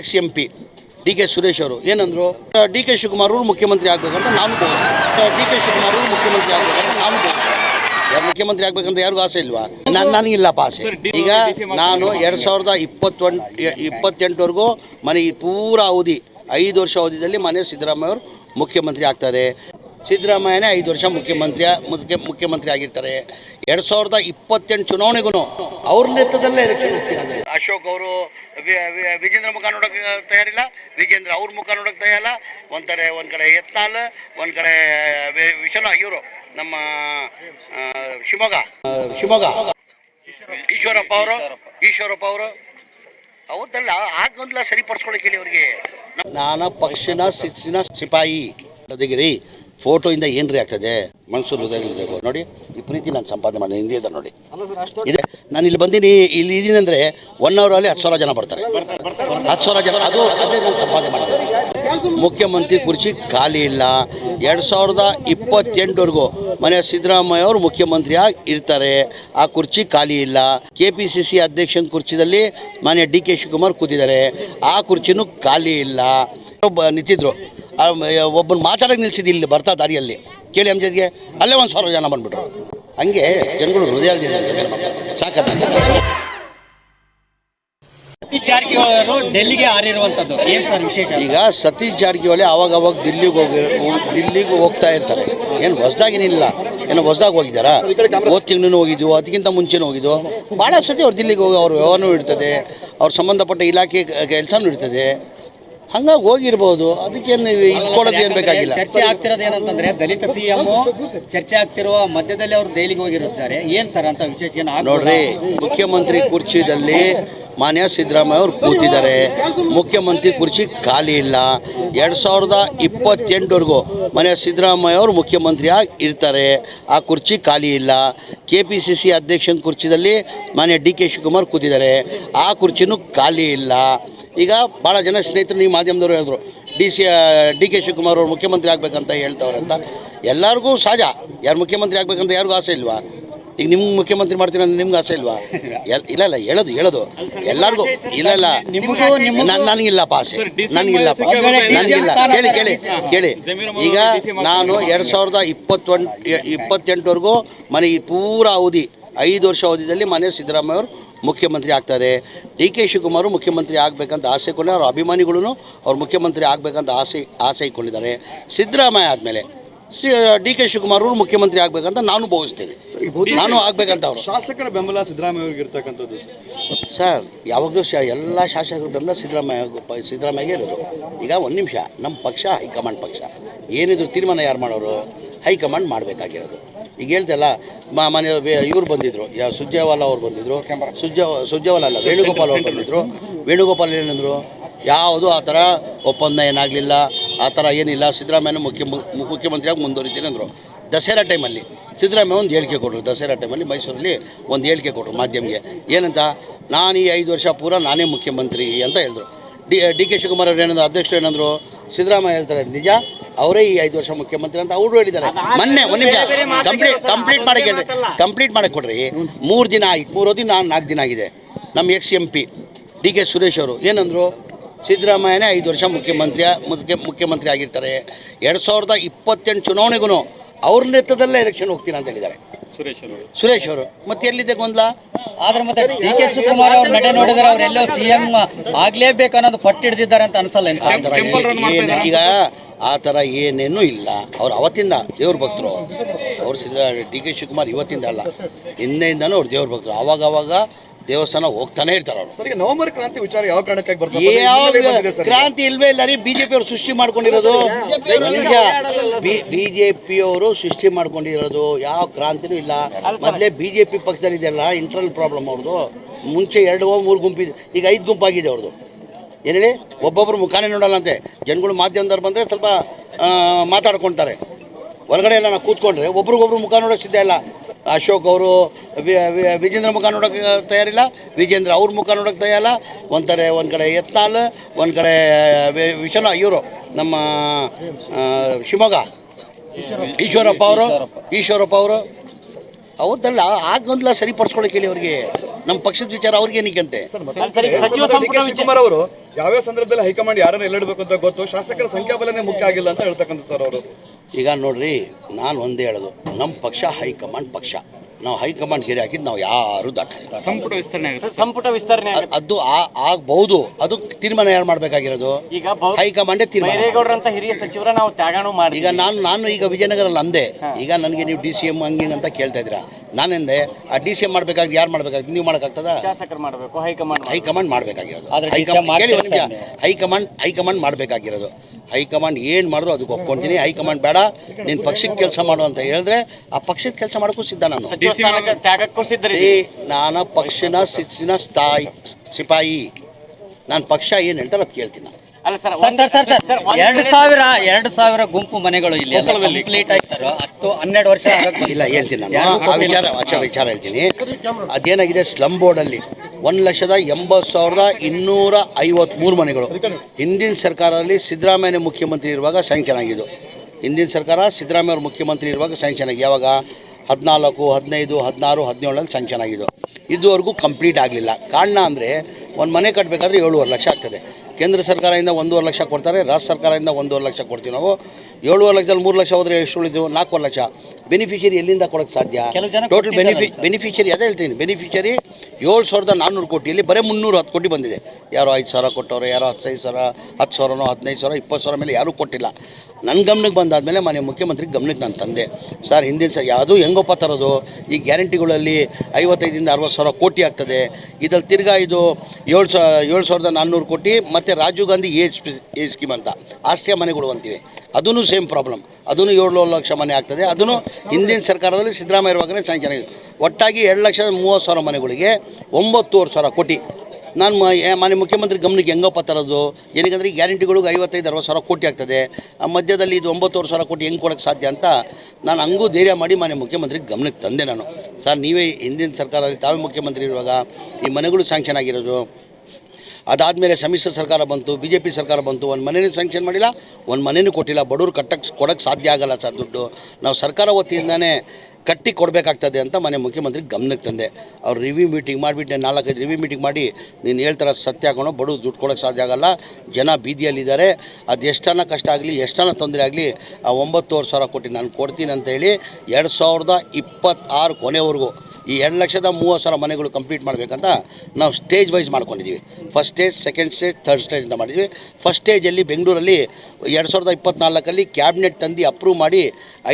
Ex M P D K Suresh ಅವರು. ಏನಂದ್ರು D K Shivakumar ಅವರು ಮುಖ್ಯಮಂತ್ರಿ ಆಗ್ಬೇಕಂತ ನಾನು ಡಿ ಕೆ ಶಿವಕುಮಾರ್ ಅವರು ಮುಖ್ಯಮಂತ್ರಿ ಆಗ್ಬೇಕಂತ ನಾನು ಯಾರು ಮುಖ್ಯಮಂತ್ರಿ ಆಗ್ಬೇಕಂತ ಯಾರಿಗೂ ಆಸೆ ಇಲ್ವಾ? ನಾನು ನನಗಿಲ್ಲಪ್ಪ ಆಸೆ. ಈಗ ನಾನು ಎರಡು ಸಾವಿರದ ಇಪ್ಪತ್ತೊಂದು ಇಪ್ಪತ್ತೆಂಟವರೆಗೂ ಮನೆ ಪೂರ ಅವಧಿ ಐದು ವರ್ಷ ಅವಧಿಯಲ್ಲಿ ಮನೆ ಸಿದ್ದರಾಮಯ್ಯ ಅವರು ಮುಖ್ಯಮಂತ್ರಿ ಆಗ್ತಾರೆ. ಸಿದ್ದರಾಮಯ್ಯನೇ ಐದು ವರ್ಷ ಮುಖ್ಯಮಂತ್ರಿ ಮುಖ್ಯ ಮುಖ್ಯಮಂತ್ರಿ ಆಗಿರ್ತಾರೆ. ಎರಡು ಸಾವಿರದ ಇಪ್ಪತ್ತೆಂಟು ಚುನಾವಣೆಗೂ ಅವ್ರ ನೇತೃತ್ವದಲ್ಲೇ ಎಲೆಕ್ಷನ್ ಹೋಗ್ತೀನಿ ಅಶೋಕ್ ಅವರು ವಿಜೇಂದ್ರ ಮುಖ ನೋಡೋಕೆ ತಯಾರಿಲ್ಲ. ವಿಜೇಂದ್ರ ಅವ್ರ ಮುಖ ನೋಡಕ್ಕೆ ತಯಾರಿಲ್ಲ. ಒಂಥರ ಒಂದು ಕಡೆ ಯತ್ನಾಲ್ ಒಂದು ಕಡೆ ವಿಶ್ವನ ಇವರು ನಮ್ಮ ಶಿವಮೊಗ್ಗ. ಶಿವಮೊಗ್ಗ. ಈಶ್ವರಪ್ಪ ಅವರು ಈಶ್ವರಪ್ಪ ಅವರು. ಅವ್ರದ್ದೆಲ್ಲ ಆ ಗೊಂದಲ ಸರಿಪಡಿಸ್ಕೊಳಕ್ಕೆ ಹೇಳಿ ಅವ್ರಿಗೆ. ನಾನು ಪಕ್ಷನ ಶಿಸ್ತಿನ ಸಿಪಾಯಿ. ಫೋಟೋಯಿಂದ ಏನ್ರಿ ಆಗ್ತದೆ? ಮನ್ಸೂರು ನೋಡಿ. ಈ ಪ್ರೀತಿ ನಾನು ಸಂಪಾದನೆ ಮಾಡಿ ಹಿಂದೆ ಇದೆ ನೋಡಿ. ಇದೆ. ನಾನು ಇಲ್ಲಿ ಬಂದೀನಿ ಇಲ್ಲಿ ಇದೀನಿ ಅಂದರೆ ಒನ್ ಅವರಲ್ಲಿ ಹತ್ತು ಸಾವಿರ ಜನ ಬರ್ತಾರೆ. ಹತ್ತು ಸಾವಿರ ಜನ ಅದು ಅದೇ ನಾನು ಸಂಪಾದನೆ ಮಾಡ್ತೀನಿ ಮುಖ್ಯಮಂತ್ರಿ ಕುರ್ಚಿ ಖಾಲಿ ಇಲ್ಲ. ಎರಡು ಸಾವಿರದ ಇಪ್ಪತ್ತೆಂಟವರೆಗೂ ಮನೆ ಸಿದ್ದರಾಮಯ್ಯ ಅವರು ಮುಖ್ಯಮಂತ್ರಿಯಾಗಿ ಇರ್ತಾರೆ. ಆ ಕುರ್ಚಿ ಖಾಲಿ ಇಲ್ಲ. ಕೆ ಪಿ ಸಿ ಸಿ ಅಧ್ಯಕ್ಷನ ಕುರ್ಚಿದಲ್ಲಿ ಮನೆ ಡಿ ಕೆ ಶಿವಕುಮಾರ್ ಕೂತಿದ್ದಾರೆ. ಆ ಕುರ್ಚಿನೂ ಖಾಲಿ ಇಲ್ಲ. ಒಬ್ಬ ನಿಂತಿದ್ರು. ಒಬ್ಬನ ಮಾತಾಡೋಕೆ ನಿಲ್ಸಿದ್ದು ಇಲ್ಲಿ ಬರ್ತಾ ದಾರಿಯಲ್ಲಿ. ಕೇಳಿ ಎಂ ಜೆಗೆ ಅಲ್ಲೇ ಒಂದು ಸಾವಿರ ಜನ ಬಂದ್ಬಿಟ್ರು. ಹಂಗೆ ಜನಗಳು ಹೃದಯ ಸಾಕಲ್ಲ. ಸತೀಶ್ ಜಾರಕಿಹೊಳಿ ಡೆಲ್ಲಿಗೆ ಹಾರಿರುವಂತದ್ದು ಏನ್ ಸರ್ ವಿಶೇಷ? ಈಗ ಸತೀಶ್ ಜಾರಕಿಹೊಳಿ ಅವಾಗ ಅವಾಗ ದಿಲ್ಲಿಗೆ ಹೋಗಿ ದಿಲ್ಲಿಗೆ ಹೋಗ್ತಾ ಇರ್ತಾರೆ. ಏನು ಹೊಸದಾಗಿನಿಲ್ಲ ಏನು ಹೊಸದಾಗಿ ಹೋಗಿದ್ದಾರಾ? ಹೋದ ತಿಂಗಳೂ ಹೋಗಿದ್ವು ಅದಕ್ಕಿಂತ ಮುಂಚೆನೂ ಹೋಗಿದ್ವು. ಭಾಳ ಸತಿ ಅವ್ರು ದಿಲ್ಲಿಗೆ ಹೋಗಿ ಅವ್ರ ವ್ಯವಹಾರನೂ ಇಡ್ತದೆ ಅವ್ರ ಸಂಬಂಧಪಟ್ಟ ಇಲಾಖೆ ಕೆಲಸನೂ ಇರ್ತದೆ. ಹಂಗಾಗಿ ಹೋಗಿರ್ಬೋದು. ಅದಕ್ಕೇನು ಇಟ್ಕೊಡೋದು ಏನು ಬೇಕಾಗಿಲ್ಲ. ಚರ್ಚೆ ಆಗ್ತಿರೋದು ಏನಂತಂದ್ರೆ ದಲಿತ ಸಿಎಂ ಚರ್ಚೆ ಆಗ್ತಿರುವ ಮಧ್ಯದಲ್ಲಿ ಅವರು ದೆಹಲಿಗೆ ಹೋಗಿರುತ್ತಾರೆ. ಏನ್ ಸರ್ ಅಂತ ವಿಶೇಷ ಏನು ನೋಡ್ರಿ ಮುಖ್ಯಮಂತ್ರಿ ಕುರ್ಚಿದಲ್ಲಿ ಮಾನ್ಯ ಸಿದ್ದರಾಮಯ್ಯ ಅವರು ಕೂತಿದ್ದಾರೆ. ಮುಖ್ಯಮಂತ್ರಿ ಕುರ್ಚಿ ಖಾಲಿ ಇಲ್ಲ. ಎರಡು ಸಾವಿರದ ಇಪ್ಪತ್ತೆಂಟವರೆಗೂ ಮಾನ್ಯ ಸಿದ್ದರಾಮಯ್ಯ ಅವರು ಮುಖ್ಯಮಂತ್ರಿಯಾಗಿ ಇರ್ತಾರೆ. ಆ ಕುರ್ಚಿ ಖಾಲಿ ಇಲ್ಲ. ಕೆ ಪಿ ಸಿ ಸಿ ಅಧ್ಯಕ್ಷನ ಕುರ್ಚಿದಲ್ಲಿ ಮಾನ್ಯ ಡಿ ಕೆ ಶಿವಕುಮಾರ್ ಕೂತಿದ್ದಾರೆ. ಆ ಕುರ್ಚಿನೂ ಖಾಲಿ ಇಲ್ಲ. ಈಗ ಭಾಳ ಜನ ಸ್ನೇಹಿತರು ನೀವು ಮಾಧ್ಯಮದವರು ಹೇಳಿದ್ರು D C D K Shivakumar ಅವರು ಮುಖ್ಯಮಂತ್ರಿ ಆಗಬೇಕಂತ ಹೇಳ್ತವ್ರೆ ಅಂತ. ಎಲ್ಲರಿಗೂ ಸಹಜ. ಯಾರು ಮುಖ್ಯಮಂತ್ರಿ ಆಗಬೇಕಂತ ಯಾರಿಗೂ ಆಸೆ ಇಲ್ವಾ? ಈಗ ನಿಮ್ಗೆ ಮುಖ್ಯಮಂತ್ರಿ ಮಾಡ್ತೀನಿ ಅಂದ್ರೆ ನಿಮ್ಗೆ ಆಸೆ ಇಲ್ವಾ? ಇಲ್ಲ ಇಲ್ಲ ಹೇಳೋದು ಹೇಳೋದು. ಎಲ್ಲರಿಗೂ ಇಲ್ಲ ಇಲ್ಲ. ನನ್- ನನಗಿಲ್ಲಪ್ಪ ಆಸೆ. ನನಗಿಲ್ಲಪ್ಪ. ನನಗಿಲ್ಲ. ಕೇಳಿ ಕೇಳಿ ಕೇಳಿ ಈಗ ನಾನು ಎರಡು ಸಾವಿರದ ಇಪ್ಪತ್ತೊಂದು ಇಪ್ಪತ್ತೆಂಟವರೆಗೂ ಮನೆ ಪೂರಾ ಅವಧಿ ಐದು ವರ್ಷ ಅವಧಿಯಲ್ಲಿ ಮನೆ ಸಿದ್ದರಾಮಯ್ಯ ಅವರು ಮುಖ್ಯಮಂತ್ರಿ ಆಗ್ತಾರೆ. ಡಿ ಕೆ ಶಿವಕುಮಾರ್ ಮುಖ್ಯಮಂತ್ರಿ ಆಗಬೇಕಂತ ಆಸೆ ಇಟ್ಕೊಂಡು ಅವ್ರ ಅಭಿಮಾನಿಗಳು ಅವ್ರು ಮುಖ್ಯಮಂತ್ರಿ ಆಗಬೇಕಂತ ಆಸೆ ಆಸೆ ಇಟ್ಕೊಂಡಿದ್ದಾರೆ. ಸಿದ್ದರಾಮಯ್ಯ ಆದಮೇಲೆ ಸಿ ಡಿ ಕೆ ಶಿವಕುಮಾರ್ ಅವರು ಮುಖ್ಯಮಂತ್ರಿ ಆಗಬೇಕಂತ ನಾನು ಭಾವಿಸ್ತೇನೆ ನಾನು ಆಗಬೇಕಂತ ಅವರು. ಶಾಸಕರ ಬೆಂಬಲ ಸಿದ್ದರಾಮಯ್ಯ ಅವ್ರಿಗೆ ಇರ್ತಕ್ಕಂಥದ್ದು ಸರ್. ಯಾವಾಗಲೂ ಶ ಎಲ್ಲ ಶಾಸಕರ ಬೆಂಬಲ ಸಿದ್ದರಾಮಯ್ಯ ಸಿದ್ದರಾಮಯ್ಯಗೆ ಇರೋದು. ಈಗ ಒಂದು ನಿಮಿಷ ನಮ್ಮ ಪಕ್ಷ ಹೈಕಮಾಂಡ್ ಪಕ್ಷ. ಏನಿದ್ರು ತೀರ್ಮಾನ ಯಾರು ಮಾಡೋರು? ಹೈಕಮಾಂಡ್ ಮಾಡಬೇಕಾಗಿರೋದು. ಈಗ ಹೇಳ್ತಲ್ಲ ಮನೆ ಇವ್ರು ಬಂದಿದ್ರು, ಯಾ ಸುಜ್ಜೇವಾಲ ಅವ್ರು ಬಂದಿದ್ರು ಸುಜ್ಜ ಸುಜ್ಜೇವಾಲ ಅಲ್ಲ, ವೇಣುಗೋಪಾಲ್ ಅವ್ರು ಬಂದಿದ್ರು. ವೇಣುಗೋಪಾಲ್ ಏನಂದ್ರು ಯಾವುದು ಆ ಥರ ಒಪ್ಪಂದ ಏನಾಗಲಿಲ್ಲ, ಆ ಥರ ಏನಿಲ್ಲ, ಸಿದ್ದರಾಮಯ್ಯನ ಮುಖ್ಯ ಮುಖ್ಯಮಂತ್ರಿಯಾಗಿ ಮುಂದುವರಿತೀನಿ ಅಂದರು. ದಸರಾ ಟೈಮಲ್ಲಿ ಸಿದ್ದರಾಮಯ್ಯ ಒಂದು ಹೇಳಿಕೆ ಕೊಟ್ಟರು ದಸರಾ ಟೈಮಲ್ಲಿ ಮೈಸೂರಲ್ಲಿ ಒಂದು ಹೇಳಿಕೆ ಕೊಟ್ಟರು ಮಾಧ್ಯಮಕ್ಕೆ ಏನಂತ? ನಾನು ಈ ಐದು ವರ್ಷ ಪೂರ ನಾನೇ ಮುಖ್ಯಮಂತ್ರಿ ಅಂತ ಹೇಳಿದ್ರು. ಡಿ ಡಿ ಕೆ ಶಿವಕುಮಾರ್ ಅವ್ರು ಏನಂದ್ರು, ಅಧ್ಯಕ್ಷರು ಏನಂದರು? ಸಿದ್ದರಾಮಯ್ಯ ಹೇಳ್ತಾರೆ, ನಿಜ? ಅವರೇ ಈ ಐದು ವರ್ಷ ಮುಖ್ಯಮಂತ್ರಿ ಅಂತ ಅವರು ಹೇಳಿದ್ದಾರೆ. ಮೊನ್ನೆ ಒಂದು ನಿಮಿಷ ಕಂಪ್ಲೀಟ್ ಕಂಪ್ಲೀಟ್ ಮಾಡಕ್ಕೆ ಹೇಳ್ರಿ ಕಂಪ್ಲೀಟ್ ಮಾಡಕ್ಕೆ ಕೊಡ್ರಿ. ಮೂರು ದಿನ ಆಯ್ತು. ಮೂರು ದಿನ ನಾಲ್ಕು ದಿನ ಆಗಿದೆ. ನಮ್ಮ ex M P D K Suresh ಅವರು ಏನಂದರು? ಸಿದ್ದರಾಮಯ್ಯನೇ ಐದು ವರ್ಷ ಮುಖ್ಯಮಂತ್ರಿಯ ಮುಖ್ಯ ಮುಖ್ಯಮಂತ್ರಿ ಆಗಿರ್ತಾರೆ. ಎರಡು ಸಾವಿರದ ಇಪ್ಪತ್ತೆಂಟು ಚುನಾವಣೆಗೂ ಅವ್ರ ನೆತ್ತದಲ್ಲೇ ಎಲೆಕ್ಷನ್ ಹೋಗ್ತೀನಿ ಅಂತ ಹೇಳಿದ್ದಾರೆ. ಸುರೇಶ್ ಅವರು. ಮತ್ತೆ ಎಲ್ಲಿದೆ ಗೊಂದಲ? ಆದ್ರೆ ಮತ್ತೆ ಡಿ ಕೆ ಶಿವಕುಮಾರ್ ಅವ್ರ ನಡೆ ನೋಡಿದ್ರೆ ಅವರೆಲ್ಲೋ ಸಿಎಂ ಆಗ್ಲೇಬೇಕು ಅನ್ನೋದು ಪಟ್ಟು ಹಿಡಿದಿದ್ದಾರೆ ಅಂತ ಅನ್ಸಲ್ಲ ಏನ್ ಆ ಥರ ಏನು ಈಗ ಆ ಥರ ಏನೇನೂ ಇಲ್ಲ. ಅವ್ರು ಅವತ್ತಿಂದ ದೇವ್ರ ಭಕ್ತರು. ಅವ್ರು ಡಿ ಕೆ ಶಿವಕುಮಾರ್ ಇವತ್ತಿಂದ ಅಲ್ಲ. ಹಿಂದೆಯಿಂದನೂ ಅವ್ರು ದೇವ್ರ ಭಕ್ತರು. ಅವಾಗ ಆವಾಗ ದೇವಸ್ಥಾನ ಹೋಗ್ತಾನೆ ಇರ್ತಾರೆ ಅವರು. ಸರಿ ನವೆಂಬರ್ ಕ್ರಾಂತಿ ವಿಚಾರ ಯಾವ ಕಾರಣಕ್ಕಾಗಿ ಯಾವ ಕ್ರಾಂತಿ ಇಲ್ವೇ ಇಲ್ಲ ರೀ ಬಿಜೆಪಿ ಅವರು ಸೃಷ್ಟಿ ಮಾಡ್ಕೊಂಡಿರೋದು. ಬಿಜೆಪಿ ಅವರು ಸೃಷ್ಟಿ ಮಾಡ್ಕೊಂಡಿರೋದು ಯಾವ ಕ್ರಾಂತಿನೂ ಇಲ್ಲ. ಮೊದಲೇ ಬಿಜೆಪಿ ಪಕ್ಷದಲ್ಲಿ ಇದೆಲ್ಲ ಇಂಟರ್ನಲ್ ಪ್ರಾಬ್ಲಮ್ ಅವ್ರದ್ದು. ಮುಂಚೆ ಎರಡು ಮೂರು ಗುಂಪಿದೆ ಈಗ ಐದು ಗುಂಪಾಗಿದೆ ಅವ್ರದ್ದು. ಏನು ಹೇಳಿ? ಒಬ್ಬೊಬ್ರು ಮುಖಾನೇ ನೋಡಲ್ಲ ಅಂತೆ ಜನಗಳು ಮಾಧ್ಯಮದವ್ರು ಬಂದರೆ ಸ್ವಲ್ಪ ಮಾತಾಡ್ಕೊತಾರೆ. ಮಾತಾಡ್ಕೊಳ್ತಾರೆ ಹೊರಗಡೆ ಎಲ್ಲ ನಾವು ಕೂತ್ಕೊಂಡ್ರೆ ಒಬ್ರಿಗೊಬ್ರು ಮುಖ ನೋಡೋಕೆ ಸಿದ್ಧ ಇಲ್ಲ. ಅಶೋಕ್ ಅವರು ವಿಜೇಂದ್ರ ಮುಖ ನೋಡೋಕೆ ತಯಾರಿಲ್ಲ. ವಿಜೇಂದ್ರ ಅವ್ರ ಮುಖ ನೋಡೋಕೆ ತಯಾರಿಲ್ಲ. ಒಂದು ಕಡೆ ಒಂದು ಕಡೆ ಎತ್ನಾಲ್ ಒಂದು ಕಡೆ ವಿ- ವಿಶ್ವನಾಥ್ ಇವರು ನಮ್ಮ ಶಿವಮೊಗ್ಗ. ಈಶ್ವರಪ್ಪ ಅವರು ಈಶ್ವರಪ್ಪ ಅವರು. ಅವ್ರದ್ದೆಲ್ಲ ಆ ಗೊಂದಲ ಸರಿಪಡಿಸ್ಕೊಳಕ್ಕೆ ಹೇಳಿ ಅವ್ರಿಗೆ. ನಮ್ಮ ಪಕ್ಷದ ವಿಚಾರ ಅವ್ರಿಗೆ ಏನಕ್ಕಂತೆ ಶಿವಕುಮಾರ್ ಅವರು ಯಾವ್ಯಾವ ಸಂದರ್ಭದಲ್ಲಿ ಹೈಕಮಾಂಡ್ ಯಾರನ್ನ ಎಲ್ಲಿಡಬೇಕು ಅಂತ ಗೊತ್ತು? ಶಾಸಕರ ಸಂಖ್ಯಾಬಲನೇ ಮುಖ್ಯ ಆಗಿಲ್ಲ ಅಂತ ಹೇಳ್ತಕ್ಕಂಥ ಸರ್ ಅವರು. ಈಗ ನೋಡ್ರಿ ನಾನು ಒಂದೇ ಹೇಳೋದು. ನಮ್ಮ ಪಕ್ಷ ಹೈಕಮಾಂಡ್ ಪಕ್ಷ. ನಾವು ಹೈಕಮಾಂಡ್ ಗೆರೆ ಹಾಕಿದ್ದು ನಾವು ಯಾರು ದಾಟಲ್ಲ ಸಂಪುಟ ವಿಸ್ತರಣೆ ಆಗುತ್ತೆ. ಸಂಪುಟ ವಿಸ್ತರಣೆ ಅದು ಆಗಬಹುದು. ಅದು ತೀರ್ಮಾನ ಯಾರು ಮಾಡಬೇಕಾಗಿರೋದು? ಈಗ ಹೈಕಮಾಂಡ್ ತೀರ್ಮಾನ. ಹಿರಿಯ ಸಚಿವರ ನಾವು ತ್ಯಾಗಣ ಮಾಡಿ ಈಗ ನಾನು ನಾನು ಈಗ ವಿಜಯನಗರಲ್ಲಿ ಅಂದೆ. ಈಗ ನನಗೆ ನೀವು ಡಿ ಸಿ ಎಂ ಹಂಗೆ ಅಂತ ಕೇಳ್ತಾ ಇದ್ದೀರಾ. ನಾನೆಂದೆ ಆ ಡಿ ಸಿ ಎಂ ಮಾಡಬೇಕಾಗಿ ಯಾರು ಮಾಡಬೇಕಾಗಿ ನೀವು ಮಾಡೋಕ್ಕಾಗ್ತದ ಶಾಸಕರು ಮಾಡಬೇಕು ಹೈಕಮಾಂಡ್. ಹೈಕಮಾಂಡ್ ಮಾಡಬೇಕಾಗಿರೋದು. ಆದ್ರೆ DCM ಹೈಕಮಾಂಡ್ ಕೇಳಿ ಒಂದು ಮಾಡ್ತೀರಾ ನಿಮಿಷ ಹೈಕಮಾಂಡ್ ಹೈಕಮಾಂಡ್ ಮಾಡಬೇಕಾಗಿರೋದು. ಹೈಕಮಾಂಡ್ ಏನು ಮಾಡಿದ್ರು ಅದಕ್ಕೆ ಒಪ್ಕೊಂತೀನಿ. ಹೈಕಮಾಂಡ್ ಬೇಡ ನೀನು ಪಕ್ಷಕ್ಕೆ ಕೆಲಸ ಮಾಡು ಅಂತ ಹೇಳಿದ್ರೆ ಆ ಪಕ್ಷದ ಕೆಲಸ ಮಾಡೋಕ್ಕೂ ಸಿದ್ಧ ನಾನು. ಸಚಿವ ಸ್ಥಾನಕ್ಕೆ ತ್ಯಾಗಕ್ಕೂ ಸಿದ್ಧರಿ ಏ ನಾನು ಪಕ್ಷನ ಶಿಸ್ತಿನ ಸ್ಥಾಯಿ ಸಿಪಾಯಿ. ನಾನು ಪಕ್ಷ ಏನು ಹೇಳ್ತಾರೆ ಅದು ಕೇಳ್ತೀನಿ ನಾನು. ಅಲ್ಲ ಸರ್ ಸರ್ ಸರ್ ಸರ್ ಎರಡು ಸಾವಿರ ಎರಡು ಸಾವಿರ ಗುಂಪು ಮನೆಗಳು ಇಲ್ಲಿ ಕಂಪ್ಲೀಟ್ ಆಯ್ತು ಸರ್. ಹತ್ತು ಹನ್ನೆರಡು ವರ್ಷ ಇಲ್ಲ ಹೇಳ್ತೀನಿ ನಾನು. ಆ ವಿಚಾರ ಅಚ್ಚ ವಿಚಾರ ಹೇಳ್ತೀನಿ. ಅದೇನಾಗಿದೆ ಸ್ಲಮ್ ಬೋರ್ಡಲ್ಲಿ ಒಂದು ಲಕ್ಷದ ಎಂಬತ್ತು ಸಾವಿರದ ಇನ್ನೂರ ಐವತ್ತ್ಮೂರು ಮನೆಗಳು. ಹಿಂದಿನ ಸರ್ಕಾರದಲ್ಲಿ ಸಿದ್ದರಾಮಯ್ಯ ಮುಖ್ಯಮಂತ್ರಿ ಇರುವಾಗ ಸ್ಯಾಂಕ್ಷನ್ ಆಗಿದ್ದು. ಹಿಂದಿನ ಸರ್ಕಾರ ಸಿದ್ದರಾಮಯ್ಯ ಅವರು ಮುಖ್ಯಮಂತ್ರಿ ಇರುವಾಗ ಸ್ಯಾಂಕ್ಷನ್ ಆಗಿ. ಯಾವಾಗ? ಹದಿನಾಲ್ಕು ಹದಿನೈದು ಹದಿನಾರು ಹದಿನೇಳಲ್ಲಿ ಸ್ಯಾಂಕ್ಷನ್ ಆಗಿದ್ದು. ಇದುವರೆಗೂ ಕಂಪ್ಲೀಟ್ ಆಗಲಿಲ್ಲ. ಕಾರಣ ಅಂದರೆ ಒಂದು ಮನೆ ಕಟ್ಟಬೇಕಾದ್ರೆ ಏಳುವರೆ ಲಕ್ಷ ಆಗ್ತದೆ. ಕೇಂದ್ರ ಸರ್ಕಾರದಿಂದ ಒಂದೂವರೆ ಲಕ್ಷ ಕೊಡ್ತಾರೆ ರಾಜ್ಯ ಸರ್ಕಾರದಿಂದ ಒಂದೂವರೆ ಲಕ್ಷ ಕೊಡ್ತೀವಿ ನಾವು. ಏಳುವರೆ ಲಕ್ಷದಲ್ಲಿ ಮೂರು ಲಕ್ಷ ಹೋದರೆ ಎಷ್ಟು ಉಳಿದು? ನಾಲ್ಕೂವರೆ ಲಕ್ಷ. ಬೆನಿಫಿಷರಿ ಎಲ್ಲಿಂದ ಕೊಡೋಕ್ಕೆ ಸಾಧ್ಯ? ಟೋಟಲ್ ಬೆನಿಫಿ ಬೆನಿಫಿಷರಿ ಅದೇ ಹೇಳ್ತೀನಿ. ಬೆನಿಫಿಷರಿ ಏಳು ಸಾವಿರದ ನಾನ್ನೂರು ಕೋಟಿಯಲ್ಲಿ ಬರೀ ಮುನ್ನೂರು ಹತ್ತು ಕೋಟಿ ಬಂದಿದೆ. ಯಾರೋ ಐದು ಸಾವಿರ ಕೊಟ್ಟವ್ರೆ ಯಾರೋ ಹದಿನೈದು ಸಾವಿರ ಹತ್ತು ಸಾವಿರನೋ ಹದಿನೈದು ಸಾವಿರ ಇಪ್ಪತ್ತು ಸಾವಿರ ಮೇಲೆ ಯಾರೂ ಕೊಟ್ಟಿಲ್ಲ. ನನ್ನ ಗಮನಕ್ಕೆ ಬಂದಾದಮೇಲೆ ಮನೆ ಮುಖ್ಯಮಂತ್ರಿ ಗಮನಕ್ಕೆ ನಾನು ತಂದೆ. ಸರ್, ಹಿಂದಿನ ಸರ್ ಯಾವುದು ಹೆಂಗೋಪ ತರೋದು ಈ ಗ್ಯಾರಂಟಿಗಳಲ್ಲಿ ಐವತ್ತೈದಿಂದ ಅರವತ್ತು ಸಾವಿರ ಕೋಟಿ ಆಗ್ತದೆ. ಇದ್ರಲ್ಲಿ ತಿರ್ಗಾ ಇದು ಏಳು ಸಾ, ಏಳು ಸಾವಿರದ ನಾನ್ನೂರು ಕೋಟಿ ಮತ್ತು Rajiv Gandhi age age scheme ಅಂತ. ಆಸ್ತಿಯ ಮನೆಗಳು ಅಂತೀವಿ ಅದೂ ಸೇಮ್ ಪ್ರಾಬ್ಲಮ್. ಅದೂ ಏಳು ಲಕ್ಷ ಮನೆ ಆಗ್ತದೆ. ಅದೂ ಹಿಂದಿನ ಸರ್ಕಾರದಲ್ಲಿ ಸಿದ್ದರಾಮಯ್ಯ ಇರುವಾಗಲೇ ಆಗಿದೆ. ಒಟ್ಟಾಗಿ ಎರಡು ಲಕ್ಷದ ಮೂವತ್ತು ಸಾವಿರ ಮನೆಗಳಿಗೆ ಒಂಬತ್ತೂವರೆ ಸಾವಿರ ಕೋಟಿ ನಾನು ಮಾನ್ಯ ಮುಖ್ಯಮಂತ್ರಿ ಗಮನಕ್ಕೆ ಹೆಂಗಪ್ಪ ತರೋದು. ಏನಕ್ಕಂದ್ರೆ ಈ ಗ್ಯಾರಂಟಿಗಳಿಗೆ ಐವತ್ತೈದು, ಅರವತ್ತು ಸಾವಿರ ಕೋಟಿ ಆಗ್ತದೆ. ಆ ಮಧ್ಯದಲ್ಲಿ ಇದು ಒಂಬತ್ತುವರೆ ಸಾವಿರ ಕೋಟಿ ಹೆಂಗೆ ಕೊಡೋಕ್ಕೆ ಸಾಧ್ಯ ಅಂತ ನಾನು ಹಂಗೂ ಧೈರ್ಯ ಮಾಡಿ ಮಾನ್ಯ ಮುಖ್ಯಮಂತ್ರಿಗೆ ಗಮನಕ್ಕೆ ತಂದೆ ನಾನು. ಸರ್, ನೀವೇ ಹಿಂದಿನ ಸರ್ಕಾರದಲ್ಲಿ ತಾವೇ ಮುಖ್ಯಮಂತ್ರಿ ಇರುವಾಗ ಈ ಮನೆಗಳು ಸ್ಯಾಂಕ್ಷನ್ ಆಗಿರೋದು. ಅದಾದಮೇಲೆ ಸಮ್ಮಿಶ್ರ ಸರ್ಕಾರ ಬಂತು ಬಿ ಜೆ ಪಿ ಸರ್ಕಾರ ಬಂತು, ಒಂದು ಮನೇನೂ ಸ್ಯಾಂಕ್ಷನ್ ಮಾಡಿಲ್ಲ, ಒಂದು ಮನೇನೂ ಕೊಟ್ಟಿಲ್ಲ. ಬಡವ್ರು ಕಟ್ಟಕ್ಕೆ ಕೊಡೋಕ್ಕೆ ಸಾಧ್ಯ ಆಗಲ್ಲ ಸರ್ ದುಡ್ಡು. ನಾವು ಸರ್ಕಾರ ವತಿಯಿಂದನೇ ಕಟ್ಟಿ ಕೊಡಬೇಕಾಗ್ತದೆ ಅಂತ ಮನೆ ಮುಖ್ಯಮಂತ್ರಿ ಗಮನಕ್ಕೆ ತಂದೆ. ಅವ್ರು ರಿವ್ಯೂ ಮೀಟಿಂಗ್ ಮಾಡಿಬಿಟ್ಟೆ ನಾಲ್ಕೈದು ರಿವ್ಯೂ ಮೀಟಿಂಗ್ ಮಾಡಿ, ನೀನು ಹೇಳ್ತಾರ ಸತ್ಯ ಹಾಕೊಂಡು ಬಡವ್ರು ದುಡ್ಡು ಕೊಡೋಕ್ಕೆ ಸಾಧ್ಯ ಆಗಲ್ಲ, ಜನ ಬೀದಿಯಲ್ಲಿದ್ದಾರೆ, ಅದು ಎಷ್ಟನ ಕಷ್ಟ ಆಗಲಿ ಎಷ್ಟನ ತೊಂದರೆ ಆಗಲಿ, ಆ ಒಂಬತ್ತುವರೆ ಸಾವಿರ ಕೋಟಿ ನಾನು ಕೊಡ್ತೀನಿ ಅಂತ ಹೇಳಿ, ಎರಡು ಸಾವಿರದ ಇಪ್ಪತ್ತಾರು ಕೊನೆವರೆಗೂ ಈ ಎರಡು ಲಕ್ಷದ ಮೂವತ್ತು ಸಾವಿರ ಮನೆಗಳು ಕಂಪ್ಲೀಟ್ ಮಾಡಬೇಕಂತ ನಾವು ಸ್ಟೇಜ್ ವೈಸ್ ಮಾಡ್ಕೊಂಡಿದ್ದೀವಿ. First stage second stage third stage ಅಂತ ಮಾಡಿದ್ವಿ ಫಸ್ಟ್ ಸ್ಟೇಜಲ್ಲಿ ಬೆಂಗಳೂರಲ್ಲಿ ಎರಡು ಸಾವಿರದ ಇಪ್ಪತ್ನಾಲ್ಕಲ್ಲಿ ಕ್ಯಾಬಿನೆಟ್ ತಂದು ಅಪ್ರೂವ್ ಮಾಡಿ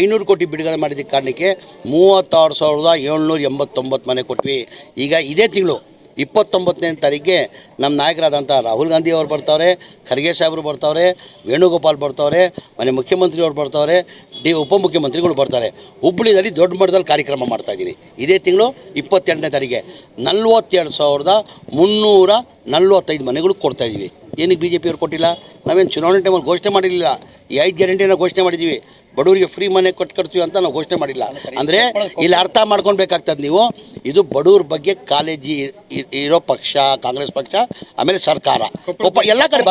ಐನೂರು ಕೋಟಿ ಬಿಡುಗಡೆ ಮಾಡಿದ ಕಾರಣಕ್ಕೆ ಮೂವತ್ತಾರು ಸಾವಿರದ ಏಳ್ನೂರ ಎಂಬತ್ತೊಂಬತ್ತು ಮನೆ ಕೊಟ್ವಿ. ಈಗ ಇದೇ ತಿಂಗಳು ಇಪ್ಪತ್ತೊಂಬತ್ತನೇ ತಾರೀಕಿಗೆ ನಮ್ಮ ನಾಯಕರಾದಂಥ ರಾಹುಲ್ ಗಾಂಧಿ ಅವರು ಬರ್ತಾವ್ರೆ, ಖರ್ಗೆ ಸಾಹೇಬರು ಬರ್ತಾವ್ರೆ, ವೇಣುಗೋಪಾಲ್ ಬರ್ತವ್ರೆ ಮನೆ ಮುಖ್ಯಮಂತ್ರಿಯವ್ರು ಬರ್ತಾವ್ರೆ, ಡಿ ಉಪಮುಖ್ಯಮಂತ್ರಿಗಳು ಬರ್ತಾರೆ. ಹುಬ್ಬಳ್ಳಿಯಲ್ಲಿ ದೊಡ್ಡ ಮಟ್ಟದಲ್ಲಿ ಕಾರ್ಯಕ್ರಮ ಮಾಡ್ತಾ ಇದ್ದೀನಿ. ಇದೇ ತಿಂಗಳು ಇಪ್ಪತ್ತೆಂಟನೇ ತಾರೀಕಿಗೆ ನಲ್ವತ್ತೆರಡು ಸಾವಿರದ ಮುನ್ನೂರ ನಲ್ವತ್ತೈದು ಮನೆಗಳು ಕೊಡ್ತಾ ಇದ್ದೀವಿ. ಏನಕ್ಕೆ ಬಿ ಜೆ ಪಿಯವ್ರು ಕೊಟ್ಟಿಲ್ಲ? ನಾವೇನು ಚುನಾವಣೆ ಟೈಮಲ್ಲಿ ಘೋಷಣೆ ಮಾಡಿರಲಿಲ್ಲ. ಈ ಐದು ಗ್ಯಾರಂಟಿನ ಘೋಷಣೆ ಮಾಡಿದ್ದೀವಿ. ಬಡವರಿಗೆ ಫ್ರೀ ಮನೆ ಕೊಟ್ಟು ಕೊಡ್ತೀವಿ ಅಂತ ನಾವು ಘೋಷಣೆ ಮಾಡಿಲ್ಲ. ಅಂದರೆ ಇಲ್ಲಿ ಅರ್ಥ ಮಾಡ್ಕೊಳ್ಬೇಕಾಗ್ತದೆ ನೀವು ಇದು ಬಡವ್ರ ಬಗ್ಗೆ ಕಾಲೇಜಿ ಇರೋ ಪಕ್ಷ ಕಾಂಗ್ರೆಸ್ ಪಕ್ಷ ಆಮೇಲೆ ಸರ್ಕಾರ. ಕೊಪ್ಪ ಎಲ್ಲ ಕಡೆ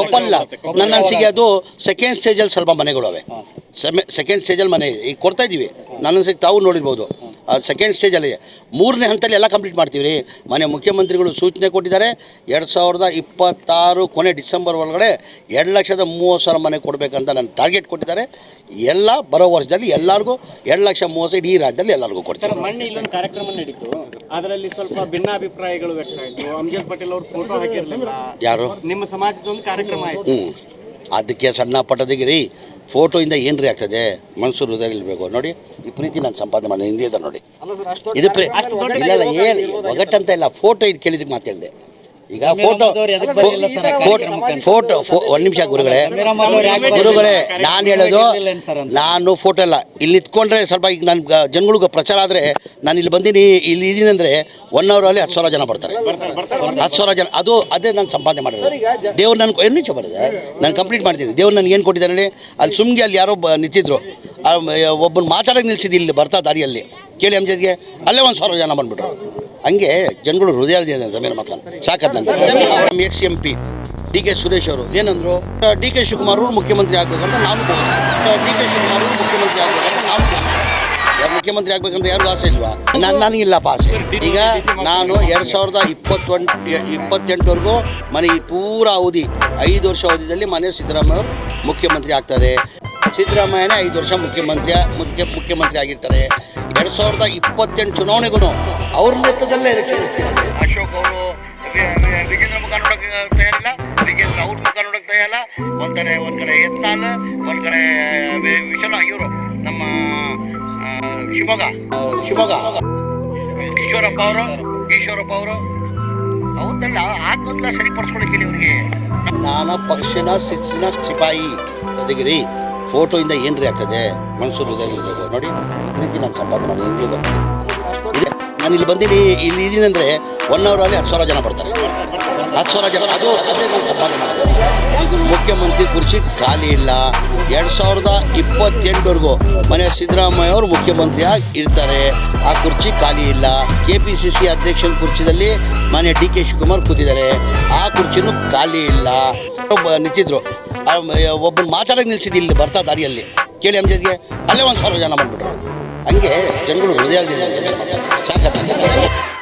ಕೊಪ್ಪಲ್ಲ ನನ್ನ ಅನಿಸಿಕೆ ಅದು ಸೆಕೆಂಡ್ ಸ್ಟೇಜಲ್ಲಿ ಸ್ವಲ್ಪ ಮನೆಗಳು ಅವೆ ಸೆಕೆಂಡ್ ಸ್ಟೇಜಲ್ಲಿ ಮನೆ ಈಗ ಕೊಡ್ತಾ ಇದ್ದೀವಿ ನನ್ನ ಅನಿಸಿಕೆ ತಾವು ನೋಡಿರ್ಬೋದು. ಸೆಕೆಂಡ್ ಸ್ಟೇಜಲ್ಲಿ ಮೂರನೇ ಹಂತದಲ್ಲಿ ಎಲ್ಲ ಕಂಪ್ಲೀಟ್ ಮಾಡ್ತೀವಿ ರೀ. ಮನೆ ಮುಖ್ಯಮಂತ್ರಿಗಳು ಸೂಚನೆ ಕೊಟ್ಟಿದ್ದಾರೆ. ಎರಡು ಸಾವಿರದ ಇಪ್ಪತ್ತಾರು ಕೊನೆ ಡಿಸೆಂಬರ್ ಒಳಗಡೆ ಎರಡು ಲಕ್ಷದ ಮೂವತ್ತು ಸಾವಿರ ಮನೆ ಕೊಡಬೇಕಂತ ನನ್ನ ಟಾರ್ಗೆಟ್ ಕೊಟ್ಟಿದ್ದಾರೆ. ಎಲ್ಲ ಬರೋ ವರ್ಷದಲ್ಲಿ ಎಲ್ಲರಿಗೂ ಎರಡು ಲಕ್ಷ ಮೂವತ್ತು ಇಡೀ ರಾಜ್ಯದಲ್ಲಿ ಎಲ್ಲರಿಗೂ ಕೊಡ್ತಾರೆ ಮೊನ್ನೆ ಇಲ್ಲೊಂದು ಕಾರ್ಯಕ್ರಮ ನಡೀತು. ಅದರಲ್ಲಿ ಸ್ವಲ್ಪ ಭಿನ್ನಾಭಿಪ್ರಾಯಗಳು ವ್ಯಕ್ತ ಆಯಿತು. ಅಮ್ಜದ್ ಪಟೇಲ್ ಅವರು ಫೋಟೋ ಹಾಕಿರ್ಲಿಲ್ಲ. ಯಾರು? ನಿಮ್ಮ ಸಮಾಜದ ಒಂದು ಕಾರ್ಯಕ್ರಮ ಆಯ್ತು. ಹ್ಞೂ ಅದಕ್ಕೆ ಸಣ್ಣ ಪಟ್ಟದಗಿರಿ ರೀ ಫೋಟೋಯಿಂದ ಏನು ರೀ ಆಗ್ತದೆ ಮನಸ್ಸು ಹೃದಯ ಇರಬೇಕು. ನೋಡಿ ಈ ಪ್ರೀತಿ ನಾನು ಸಂಪಾದನೆ ಮಾಡಿ ಹಿಂದಿದೆ ನೋಡಿ. ಇದು ಪ್ರೀ ಇಲ್ಲ ಇಲ್ಲ ಹೇಳಿ ಒಗಟ್ಟಂತ ಇಲ್ಲ ಫೋಟೋ ಇದು ಕೇಳಿದಕ್ಕೆ ಮಾತು ಹೇಳಿದೆ. ಈಗ ಫೋಟೋ? ಫೋಟೋ ಒಂದ್ ಒಂದು ನಿಮಿಷ ಗುರುಗಳೇ. ಗುರುಗಳೇ ನಾನು ಹೇಳೋದು. ನಾನು ಫೋಟೋ ಎಲ್ಲ ಇಲ್ಲಿ ನಿಂತ್ಕೊಂಡ್ರೆ ಸ್ವಲ್ಪ ಈಗ ನನ್ನ ಜನಗಳಿಗೆ ಪ್ರಚಾರ ಆದರೆ ನಾನು ಇಲ್ಲಿ ಬಂದೀನಿ ಇಲ್ಲಿ ಇದ್ದೀನಿ ಅಂದರೆ ಒನ್ ಅವರಲ್ಲಿ ಹತ್ತು ಸಾವಿರ ಜನ ಬರ್ತಾರೆ. ಹತ್ತು ಸಾವಿರ ಜನ ಅದು ಅದೇ ನಾನು ಸಂಪಾದನೆ ಮಾಡಿರೋದು. ದೇವ್ರು ನನಗೆ ಏನು ನಿಮಿಷ ಬರೋದು? ನಾನು ಕಂಪ್ಲೀಟ್ ಮಾಡ್ತೀನಿ. ದೇವ್ರು ನನಗೆ ಏನು ಕೊಟ್ಟಿದ್ದಾನೆ ಹೇಳಿ? ಅಲ್ಲಿ ಸುಮ್ಗೆ ಅಲ್ಲಿ ಯಾರೋ ಬ ನಿಂತಿದ್ರು. ಒಬ್ಬನ ಮಾತಾಡೋಕೆ ನಿಲ್ಸಿದ್ದು ಇಲ್ಲಿ ಬರ್ತಾ ದಾರಿಯಲ್ಲಿ. ಕೇಳಿ ಎಂ ಜೆಗೆ ಅಲ್ಲೇ ಒಂದು ಸಾವಿರ ಜನ ಬಂದ್ಬಿಟ್ರು. ಹಂಗೆ ಜನಗಳು ಹೃದಯ ಜಮೀನು ಮಾತಾಡ ಸಾಕದ್ ನನಗೆ ex M P, D K Suresh ಅವರು, ಏನಂದ್ರು, ಡಿ ಕೆ ಶಿವಕುಮಾರ್ ಅವರು ಮುಖ್ಯಮಂತ್ರಿ ಆಗ್ಬೇಕಂತ ನಾನು ಡಿ ಕೆ ಶಿವಕುಮಾರ್ ಅವರು ಮುಖ್ಯಮಂತ್ರಿ ಆಗ್ಬೇಕಂತ ಯಾರು ಮುಖ್ಯಮಂತ್ರಿ ಆಗ್ಬೇಕಂತ ಯಾರಿಗೂ ಆಸೆ ಇಲ್ವಾ? ನನ್ನ ನನಗಿಲ್ಲಪ್ಪ ಆಸೆ. ಈಗ ನಾನು ಎರಡು ಸಾವಿರದ ಇಪ್ಪತ್ತೊಂದು ಇಪ್ಪತ್ತೆಂಟವರೆಗೂ ಮನೆ ಪೂರ ಅವಧಿ, ಐದು ವರ್ಷ ಅವಧಿಯಲ್ಲಿ ಮನೆ ಸಿದ್ದರಾಮಯ್ಯ ಅವರು ಮುಖ್ಯಮಂತ್ರಿ ಆಗ್ತಾರೆ ಸಿದ್ದರಾಮಯ್ಯನೇ ಐದು ವರ್ಷ ಮುಖ್ಯಮಂತ್ರಿ ಮುಖ್ಯ ಮುಖ್ಯಮಂತ್ರಿ ಆಗಿರ್ತಾರೆ. ಎರಡು ಸಾವಿರದ ಇಪ್ಪತ್ತೆಂಟು ಚುನಾವಣೆಗೂ ಅವ್ರ ನೇತೃತ್ವದಲ್ಲೇ ಎಲೆಕ್ಷನ್ ಅಶೋಕ್ ಅವರು ವಿಜೇಂದ್ರ ಮುಖ ನೋಡಕ್ಕೆ ತಯಾರಿಲ್ಲ. ವಿಜೇಂದ್ರ ಅವ್ರ ಮುಖ ನೋಡಕ್ಕೆ ತಯಾರಿಲ್ಲ. ಒಂದ್ ಕಡೆ ಒಂದ್ ಕಡೆ ಯತ್ನಾಲ್ ಒಂದ್ ಕಡೆ ವಿ- ಇವರು. ನಮ್ಮ ಶಿವಮೊಗ್ಗ. ಶಿವಮೊಗ್ಗ. ಈಶ್ವರಪ್ಪ ಅವರು ಈಶ್ವರಪ್ಪ ಅವರು ಅವ್ರನ್ನೆಲ್ಲ ಆತ್ಮದಲ್ಲ ಸರಿಪಡಿಸ್ಕೊಳಕ್ಕೆ ಇವರಿಗೆ ನಾನು ಪಕ್ಷನ ಶಿಕ್ಷಣ ಸಿಪಾಯಿ. ಜೊತೆಗಿರಿ ಫೋಟೋಯಿಂದ ಏನ್ರಿ ಆಗ್ತದೆ? ಮನ್ಸೂರು ನೋಡಿ ರೀತಿ ನಾನು ಸಂಪಾದನೆ ಮಾಡಿ ಇದೆ. ನಾನು ಇಲ್ಲಿ ಬಂದಿನಿ, ಇಲ್ಲಿ ಇದೀನಿ ಅಂದರೆ ಒನ್ ಅವರಲ್ಲಿ ಹತ್ತು ಸಾವಿರ ಜನ ಬರ್ತಾರೆ. ಹತ್ತು ಸಾವಿರ ಜನ, ಅದು ಅದೇ ನಾನು ಸಂಪಾದನೆ ಮುಖ್ಯಮಂತ್ರಿ ಕುರ್ಚಿ ಖಾಲಿ ಇಲ್ಲ. ಎರಡು ಸಾವಿರದ ಇಪ್ಪತ್ತೆಂಟವರೆಗೂ ಮನೆ ಸಿದ್ದರಾಮಯ್ಯ ಅವರು ಮುಖ್ಯಮಂತ್ರಿಯಾಗಿ ಇರ್ತಾರೆ. ಆ ಕುರ್ಚಿ ಖಾಲಿ ಇಲ್ಲ. ಕೆ ಪಿ ಸಿ ಸಿ ಅಧ್ಯಕ್ಷನ ಕುರ್ಚಿದಲ್ಲಿ ಮನೆ ಡಿ ಕೆ ಶಿವಕುಮಾರ್ ಕೂತಿದ್ದಾರೆ. ಆ ಕುರ್ಚಿನೂ ಖಾಲಿ ಇಲ್ಲ. ನಿಂತಿದ್ರು. ಒಬ್ಬನ ಮಾತಾಡೋಕೆ ನಿಲ್ಸಿದ್ದು ಇಲ್ಲಿ ಬರ್ತಾ ದಾರಿಯಲ್ಲಿ. ಕೇಳಿ ಎಂ ಜಿಗೆ ಅಲ್ಲೇ ಒಂದು ಸಾವಿರ ಜನ ಬಂದ್ಬಿಟ್ರು. ಹಂಗೆ ಜನಗಳು ಹೃದಯ ಸಾಕಾಗ್ತದೆ